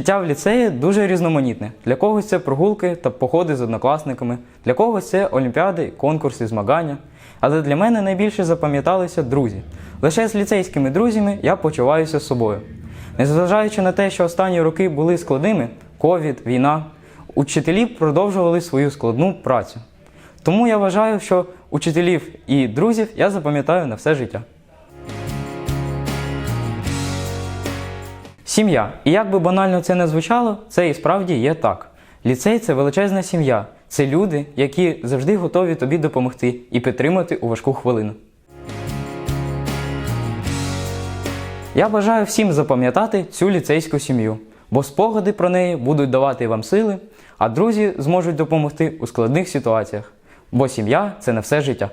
Життя в ліцеї дуже різноманітне. Для когось це прогулки та походи з однокласниками, для когось це олімпіади, конкурси, змагання. Але для мене найбільше запам'яталися друзі. Лише з ліцейськими друзями я почуваюся з собою. Незважаючи на те, що останні роки були складними ковід, війна, учителі продовжували свою складну працю. Тому я вважаю, що учителів і друзів я запам'ятаю на все життя. Сім'я. І як би банально це не звучало, це і справді є так. Ліцей це величезна сім'я. Це люди, які завжди готові тобі допомогти і підтримати у важку хвилину. Я бажаю всім запам'ятати цю ліцейську сім'ю, бо спогади про неї будуть давати вам сили, а друзі зможуть допомогти у складних ситуаціях. Бо сім'я це не все життя.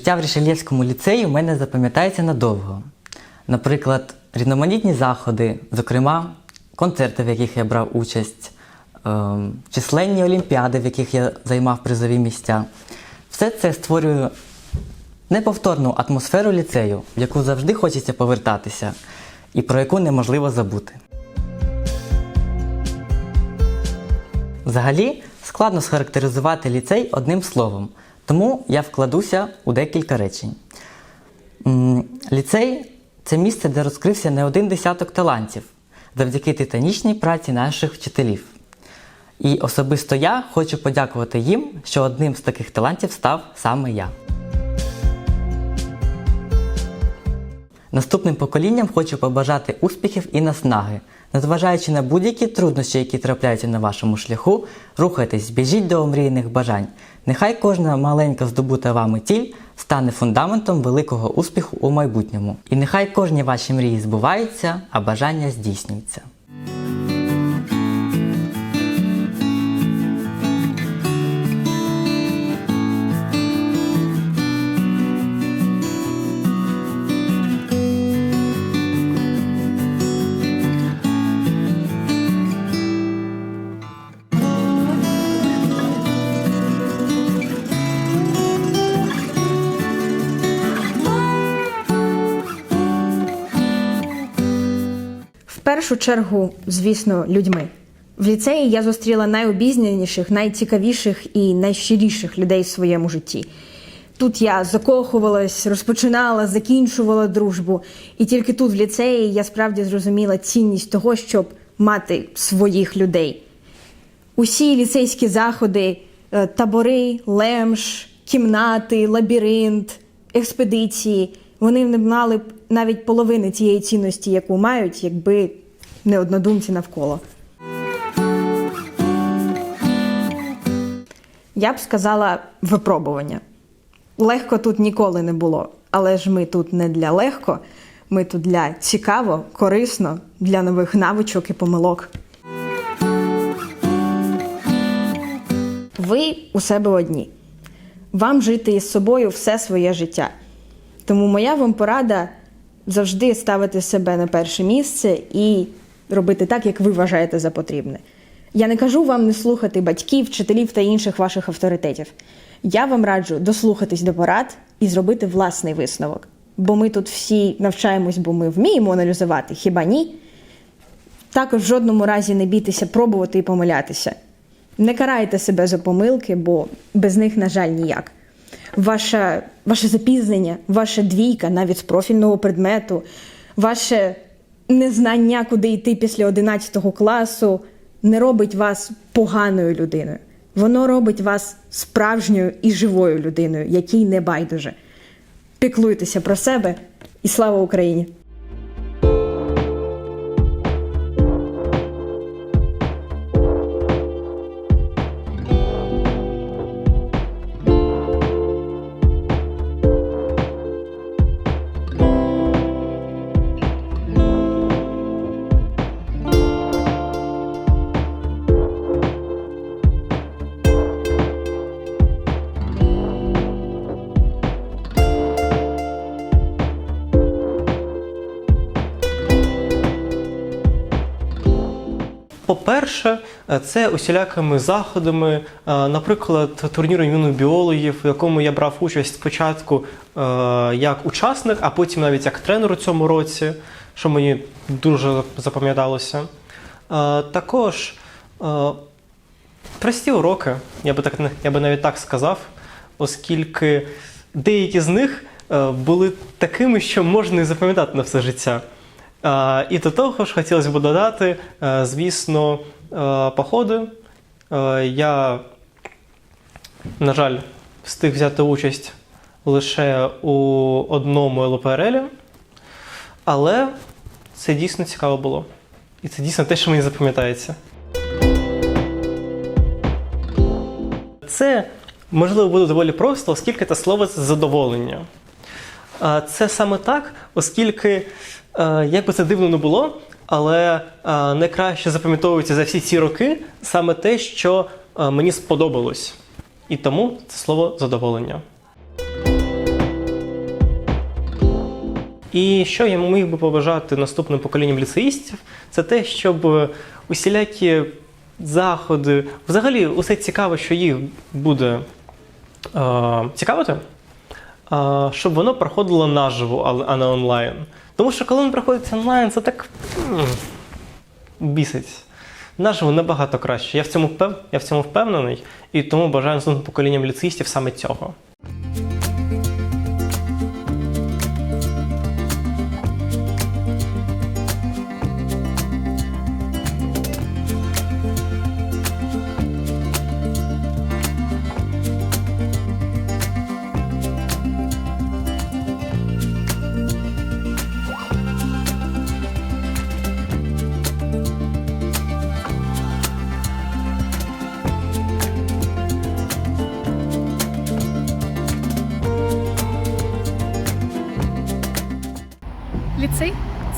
Життя в Рішельєвському ліцеї у мене запам'ятається надовго. Наприклад, різноманітні заходи, зокрема, концерти, в яких я брав участь, ем, численні олімпіади, в яких я займав призові місця. Все це створює неповторну атмосферу ліцею, в яку завжди хочеться повертатися, і про яку неможливо забути. Взагалі, складно схарактеризувати ліцей одним словом, тому я вкладуся у декілька речень. Ліцей це місце, де розкрився не один десяток талантів завдяки титанічній праці наших вчителів. І особисто я хочу подякувати їм, що одним з таких талантів став саме я. Наступним поколінням хочу побажати успіхів і наснаги. Незважаючи на будь-які труднощі, які трапляються на вашому шляху, рухайтесь, біжіть до омріяних бажань. Нехай кожна маленька здобута вами ціль стане фундаментом великого успіху у майбутньому. І нехай кожні ваші мрії збуваються, а бажання здійснюються. Першу чергу, звісно, людьми. В ліцеї я зустріла найобізнаніших, найцікавіших і найщиріших людей в своєму житті. Тут я закохувалась, розпочинала, закінчувала дружбу. І тільки тут, в ліцеї, я справді зрозуміла цінність того, щоб мати своїх людей. Усі ліцейські заходи, е, табори, лемш, кімнати, лабіринт, експедиції, вони не мали навіть половини тієї цінності, яку мають, якби не однодумці навколо. Я б сказала випробування. Легко тут ніколи не було, але ж ми тут не для легко, ми тут для цікаво, корисно, для нових навичок і помилок. Ви у себе одні. Вам жити із собою все своє життя. Тому моя вам порада завжди ставити себе на перше місце і робити так, як ви вважаєте за потрібне. Я не кажу вам не слухати батьків, вчителів та інших ваших авторитетів. Я вам раджу дослухатись до порад і зробити власний висновок. Бо ми тут всі навчаємось, бо ми вміємо аналізувати, хіба ні? Також в жодному разі не бійтеся пробувати і помилятися. Не карайте себе за помилки, бо без них, на жаль, ніяк. Ваше, ваше запізнення, ваша двійка навіть з профільного предмету, ваше незнання, куди йти після 11 класу, не робить вас поганою людиною. Воно робить вас справжньою і живою людиною, якій не байдуже. Піклуйтеся про себе і слава Україні! По-перше, е, це усілякими заходами, е, наприклад, турніру біологів, в якому я брав участь спочатку е, як учасник, а потім навіть як тренер у цьому році, що мені дуже запам'яталося. Також прості уроки, я би так я би навіть так сказав, оскільки деякі з них були такими, що можна і запам'ятати на все життя. Е, І до того ж хотілося б додати, е, звісно, е, походи. Я, на жаль, встиг взяти участь лише у одному ЛПРЛі, але це дійсно цікаво було. І це дійсно те, що мені запам'ятається. Це можливо буде доволі просто, оскільки це слово задоволення. Це саме так, оскільки, е, як би це дивно не було, але е, найкраще запам'ятовується за всі ці роки саме те, що е, мені сподобалось. І тому це слово задоволення. І що я міг би побажати наступним поколінням ліцеїстів, це те, щоб усілякі заходи, взагалі, усе цікаве, що їх буде е, цікавити, щоб воно проходило наживо, а не онлайн. Тому що коли він проходить онлайн, це так бісить. Наживо набагато краще. Я в цьому впев... я в цьому впевнений, і тому бажаю наступним поколінням ліцеїстів саме цього.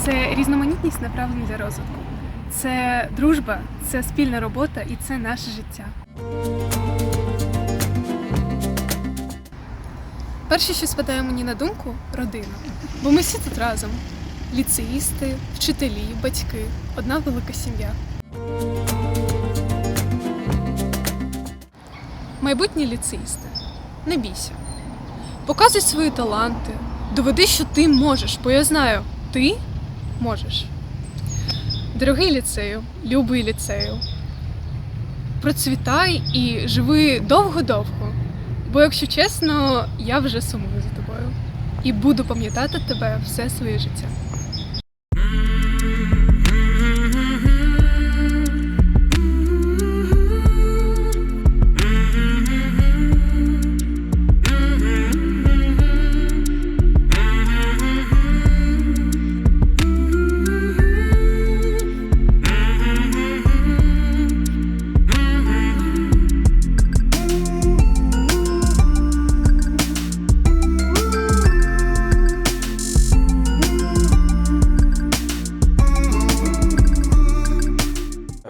Це різноманітність направлень для розвитку. Це дружба, це спільна робота і це наше життя. Перше, що спадає мені на думку родина. Бо ми всі тут разом: ліцеїсти, вчителі, батьки, одна велика сім'я. Майбутні ліцеїсти. Не бійся. Показуй свої таланти. Доведи, що ти можеш, бо я знаю, ти можеш. Дорогий ліцею, любий ліцею. Процвітай і живи довго-довго. Бо, якщо чесно, я вже сумую за тобою. І буду пам'ятати тебе все своє життя.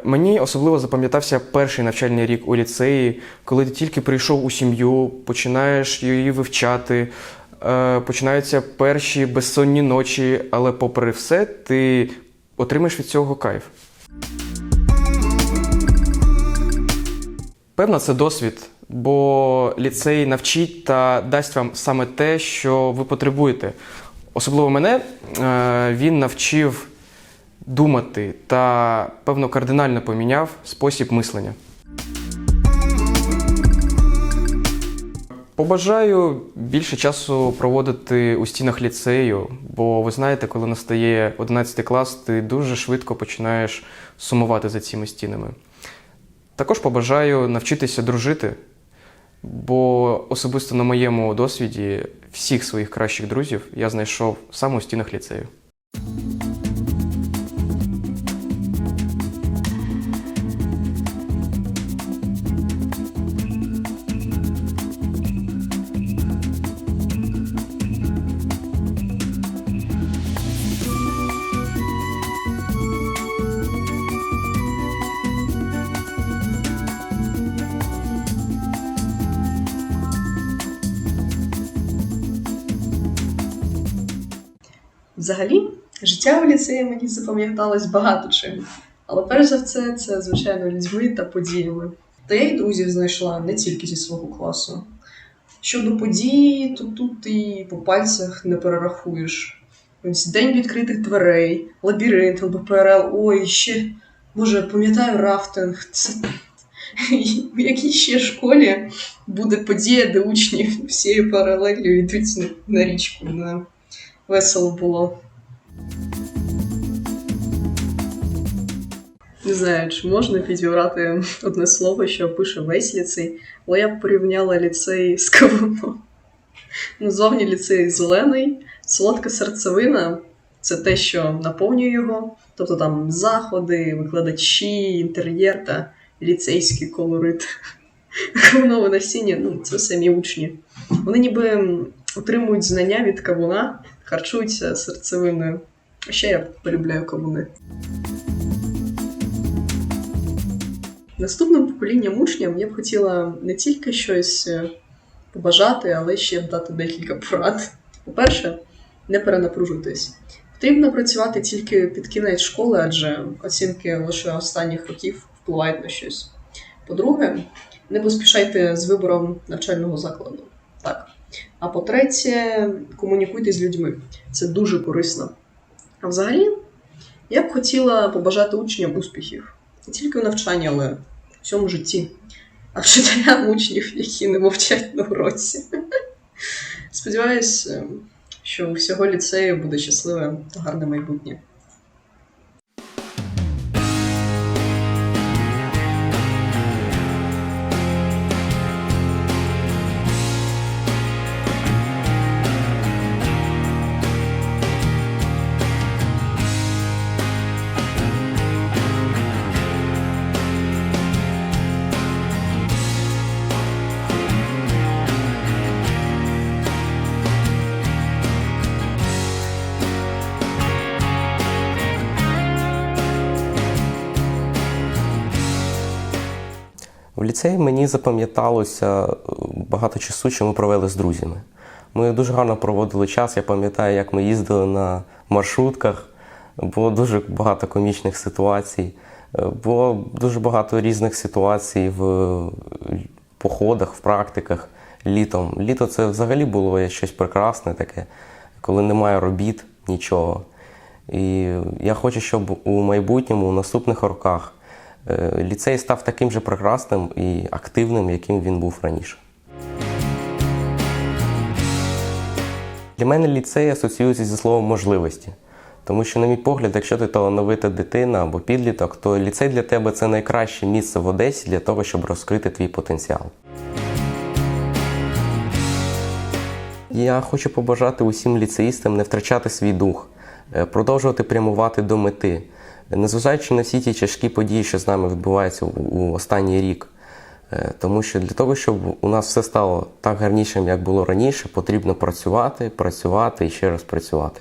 Мені особливо запам'ятався перший навчальний рік у ліцеї, коли ти тільки прийшов у сім'ю, починаєш її вивчати, е, починаються перші безсонні ночі, але попри все, ти отримаєш від цього кайф. Певно, це досвід, бо ліцей навчить та дасть вам саме те, що ви потребуєте. Особливо мене е, він навчив думати та, певно, кардинально поміняв спосіб мислення. Побажаю більше часу проводити у стінах ліцею, бо ви знаєте, коли настає 11 клас, ти дуже швидко починаєш сумувати за цими стінами. Також побажаю навчитися дружити, бо особисто на моєму досвіді всіх своїх кращих друзів я знайшов саме у стінах ліцею. Взагалі, життя у ліцеї мені запам'яталось багато чим. Але перш за все, це, звичайно, людьми та подіями. Та я й друзів знайшла не тільки зі свого класу. Щодо подій, то тут і по пальцях не перерахуєш. Ось день відкритих дверей, лабіринт, ЛБПРЛ, ой, ще, боже, пам'ятаю рафтинг. Це в якій ще школі буде подія, де учні всією паралелью йдуть на, на річку. Да. Весело було. Не знаю, чи можна підібрати одне слово, що опише весь ліцей, але я б порівняла ліцей з кавуном. Ну, зовні ліцей зелений, солодка серцевина це те, що наповнює його, тобто там заходи, викладачі, інтер'єр та ліцейський колорит. Кавунове насіння, ну, це самі учні. Вони ніби отримують знання від кавуна, харчуються серцевиною. Ще я полюбляю кавуни. Наступним поколінням учням я б хотіла не тільки щось е, побажати, але ще б дати декілька порад. По-перше, не перенапружуйтесь. Потрібно працювати тільки під кінець школи, адже оцінки лише останніх років впливають на щось. По-друге, не поспішайте з вибором навчального закладу. А по-третє, комунікуйте з людьми. Це дуже корисно. А взагалі, я б хотіла побажати учням успіхів. Не тільки в навчанні, але в всьому житті. А вчителям учнів, які не мовчать на уроці. Сподіваюсь, е, що у всього ліцею буде щасливе та гарне майбутнє. В ліцеї мені запам'яталося е, багато часу, що ми провели з друзями. Ми дуже гарно проводили час. Я пам'ятаю, як ми їздили на маршрутках. Було дуже багато комічних ситуацій. Е, Було дуже багато різних ситуацій в походах, в практиках літом. Літо це взагалі було щось прекрасне таке, коли немає робіт, нічого. І я хочу, щоб у майбутньому, у наступних роках, ліцей став таким же прекрасним і активним, яким він був раніше. Для мене ліцей асоціюється зі словом можливості. Тому що, на мій погляд, якщо ти талановита дитина або підліток, то ліцей для тебе це найкраще місце в Одесі для того, щоб розкрити твій потенціал. Я хочу побажати усім ліцеїстам не втрачати свій дух, е, продовжувати прямувати до мети, незважаючи на всі ті тяжкі події, що з нами відбуваються у- останній рік. Е, Тому що для того, щоб у нас все стало так гарнішим, як було раніше, потрібно працювати, працювати і ще раз працювати.